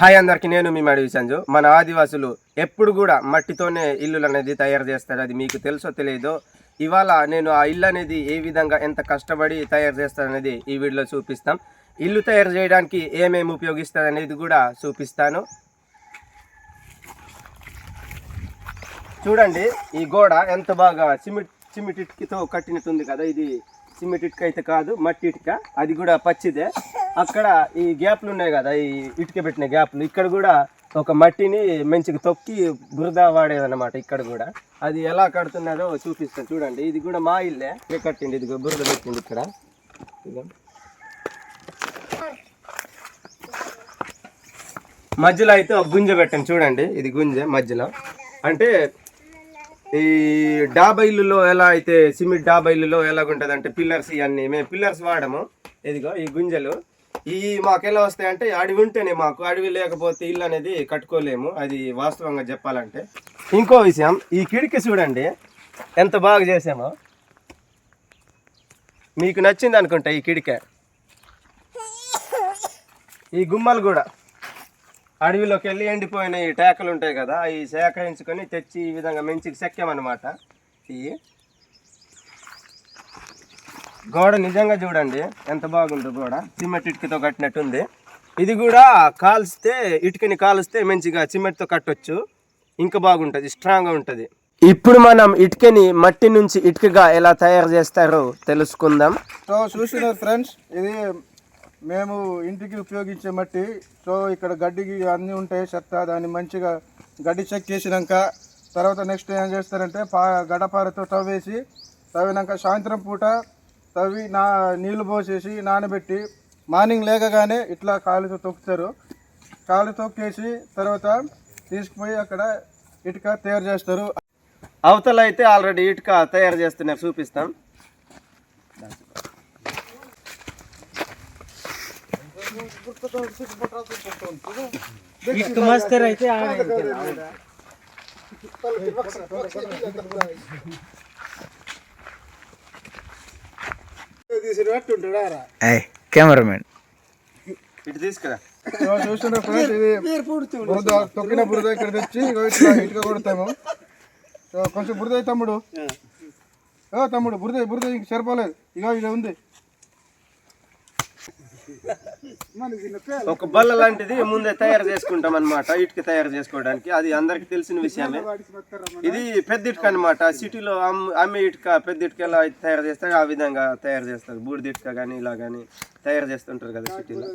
Hi అందరికి నేను మీ మడి సంజు. మన ఆదివాసులు ఎప్పుడు కూడా మట్టితోనే ఇల్లులు అనేది తయారు చేస్తారు అది మీకు తెలుసో తెలియదో. ఇవాళ నేను ఆ ఇల్లు అనేది ఏ విధంగా ఎంత కష్టపడి తయారు చేస్తారనేది ఈ వీడియోలో చూపిస్తాం. ఇల్లు తయారు చేయడానికి ఏమేమి ఉపయోగిస్తారు అనేది కూడా చూపిస్తాను. చూడండి ఈ గోడ ఎంత బాగా సిమెంట్ సిమెంట్ ఇటుకతో కట్టినట్టుంది కదా ఇది సిమెంట్ ఇటుక అయితే కాదు మట్టి ఇటుక అది కూడా పచ్చిదే. అక్కడ ఈ గ్యాప్లు ఉన్నాయి కదా ఈ ఇటుక పెట్టిన గ్యాప్లు. ఇక్కడ కూడా ఒక మట్టిని మంచిగా తొక్కి బురద వాడేదన్నమాట ఇక్కడ కూడా. అది ఎలా కడుతున్నారో చూపిస్తాను. చూడండి ఇది కూడా మా ఇల్లే. ఇక్కడ కట్టింది ఇది బురద పెట్టింది ఇక్కడ. ఇదిగో. మధ్యలో అయితే ఒక గుంజ పెట్టండి చూడండి. ఇది గుంజ మధ్యలో. అంటే ఈ డాబా ఇల్లులో ఎలా అయితే సిమెంట్ డాబా ఇల్లులో ఎలాగుంటుంది అంటే పిల్లర్స్ ఇవన్నీ. మేము పిల్లర్స్ వాడము. ఇదిగో ఈ గుంజలు. ఈ మాకు ఎలా వస్తాయి అంటే అడవి ఉంటేనే మాకు అడవి లేకపోతే ఇల్లు అనేది కట్టుకోలేము అది వాస్తవంగా చెప్పాలంటే. ఇంకో విషయం ఈ కిటికీ చూడండి ఎంత బాగా చేసామో మీకు నచ్చింది అనుకుంటా ఈ కిడిక ఈ గుమ్మలు కూడా. అడవిలోకి వెళ్ళి ఎండిపోయిన ఈ టేకలు ఉంటాయి కదా అవి సేకరించుకొని తెచ్చి ఈ విధంగా మంచిగా సెక్కామన్నమాట ఇవి గోడ నిజంగా చూడండి ఎంత బాగుందో గోడ. సిమెంట్ ఇటుకతో కట్టినట్టుంది. ఇది కూడా కాల్స్తే ఇటుకని కాలుస్తే మంచిగా సిమెంట్తో కట్టొచ్చు. ఇంకా బాగుంటుంది స్ట్రాంగ్గా ఉంటుంది. ఇప్పుడు మనం ఇటుకని మట్టి నుంచి ఇటుకగా ఎలా తయారు చేస్తారో తెలుసుకుందాం. సో చూసినారు ఫ్రెండ్స్ ఇది మేము ఇంటికి ఉపయోగించే మట్టి. సో ఇక్కడ గడ్డికి అన్నీ ఉంటాయి చెత్త దాన్ని మంచిగా గడ్డి చెక్ చేసినాక తర్వాత నెక్స్ట్ ఏం చేస్తారంటే పా గడపారతో తవ్వేసి తవ్వినాక సాయంత్రం పూట తవ్వి నా నీళ్ళు పోసేసి నానబెట్టి మార్నింగ్ లేకగానే ఇట్లా కాలుతో తొక్కుతారు. కాలు తొక్కేసి తర్వాత తీసుకుపోయి అక్కడ ఇటుక తయారు చేస్తారు. అవతల అయితే ఆల్రెడీ ఇటుక తయారు చేస్తున్నారు చూపిస్తాం. అయితే కెమెరామెన్. ఇటు తీసుకురా. సో చూస్తున్న ఫ్రెండ్స్ ఇది బురద తొక్కిన బురద ఇక్కడ తెచ్చి ఇగో ఇట్లా ఇటుక కొడతాము. సో కొంచెం బురద తమ్ముడు. ఓ తమ్ముడు బురద బురద ఇంక సరిపోలేదు. ఇగో ఇది ఉంది. ఒక బల్ల లాంటిది ముందే తయారు చేసుకుంటాం అనమాట ఇటుక తయారు చేసుకోవడానికి. అది అందరికి తెలిసిన విషయమే. ఇది పెద్ద ఇటుక అనమాట సిటీలో అమ్- అమ్మే ఇటుక పెద్ద ఇటుక ఎలా తయారు చేస్తారు ఆ విధంగా తయారు చేస్తారు. బూడిద ఇటుక కానీ ఇలా కానీ తయారు చేస్తుంటారు కదా సిటీలో.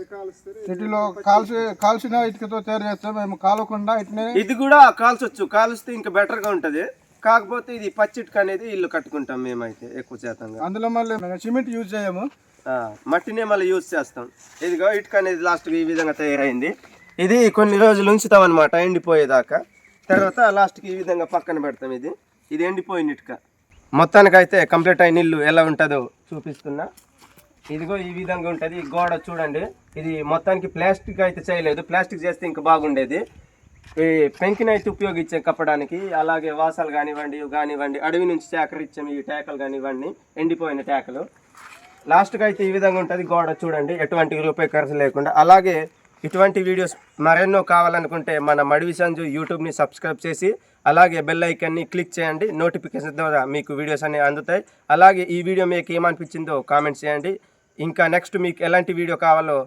సిటీలో కాల్చి కాల్చిన ఇటుకతో తయారు చేస్తాం మేము కాలకుండా ఇట్నే ఇది కూడా కాల్చొచ్చు. కాలుస్తే ఇంకా బెటర్గా ఉంటది. కాకపోతే ఇది పచ్చి ఇటుక అనేది ఇల్లు కట్టుకుంటాం మేమైతే ఎక్కువ శాతంగా. అందులో మళ్ళీ సిమెంట్ యూజ్ చేయము. మట్టినే మళ్ళీ యూజ్ చేస్తాం. ఇదిగో ఇటుక అనేది లాస్ట్ ఈ విధంగా తయారైంది. ఇది కొన్ని రోజులు ఉంచుతాం అనమాట ఎండిపోయేదాకా. తర్వాత లాస్ట్కి ఈ విధంగా పక్కన పెడతాం ఇది. ఇది ఎండిపోయిన ఇటుక. మొత్తానికైతే కంప్లీట్ అయిన ఇల్లు ఎలా ఉంటుందో చూపిస్తున్నా. ఇదిగో ఈ విధంగా ఉంటుంది. ఈ గోడ చూడండి. ఇది మొత్తానికి ప్లాస్టిక్ అయితే చేయలేదు. ప్లాస్టిక్ చేస్తే ఇంకా బాగుండేది. ఈ పెంకిని అయితే ఉపయోగించే కప్పడానికి. అలాగే వాసాలు కానివ్వండి కానివ్వండి. అడవి నుంచి సేకరించాం ఈ టేకలు కానివ్వండి. ఎండిపోయిన టేకలు లాస్ట్కి అయితే ఈ విధంగా ఉంటుంది. గోడ చూడండి ఎటువంటి రూపాయి ఖర్చు లేకుండా. అలాగే ఇటువంటి వీడియోస్ మరెన్నో కావాలనుకుంటే మన మడివి సంజు యూట్యూబ్ని సబ్స్క్రైబ్ చేసి అలాగే బెల్ ఐకాన్ని క్లిక్ చేయండి. నోటిఫికేషన్ ద్వారా మీకు వీడియోస్ అనేవి అందుతాయి. అలాగే ఈ వీడియో మీకు ఏమనిపించిందో కామెంట్ చేయండి. ఇంకా నెక్స్ట్ మీకు ఎలాంటి వీడియో కావాలో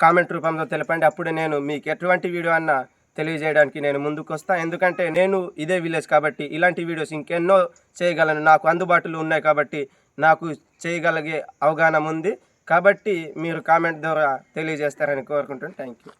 కామెంట్ రూపంలో తెలపండి. అప్పుడు నేను మీకు ఎటువంటి వీడియో అన్నా తెలియజేయడానికి నేను ముందుకు వస్తాను ఎందుకంటే నేను ఇదే విలేజ్ కాబట్టి ఇలాంటి వీడియోస్ ఇంకెన్నో చేయగలను. నాకు అందుబాటులో ఉన్నాయి కాబట్టి నాకు చేయగలిగే అవగాహన ఉంది. కాబట్టి మీరు కామెంట్ ద్వారా తెలియజేస్తారని కోరుకుంటున్నాను. Thank you